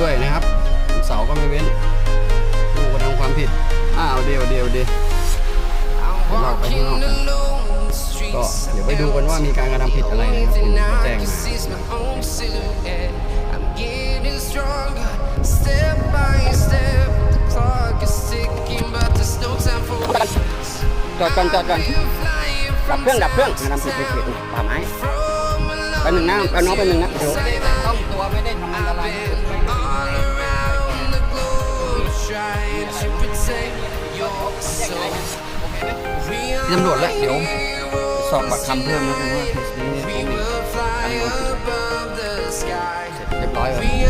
ด้วยนะครับวันเสาร์ก็ไม่เว้นผู้กระทำความผิดอ้าวเดียวเดียวเดียวเราไปข้างนอกกันก็เดี๋ยวไปดูกันว่ามีการกระทำผิดอะไรนะครับคุณแจ้งมา I'm getting stronger, step by step. The clock is ticking, but there's no time for us. จอดก่อนจอดก่อน Flying ดับ from เครื่องดับเครื่องกระทำผิดไปเขตป่าไม้ from แป๊บหนึ่งนะแป๊บน้องแป๊บหนึ่งนะเดี๋ยว ตำรวจแล้วเดี๋ยวสอบปากคำเพิ่มนะคุณว่าเคสนี้เนี่เขามีเรียบร้อยแล้ว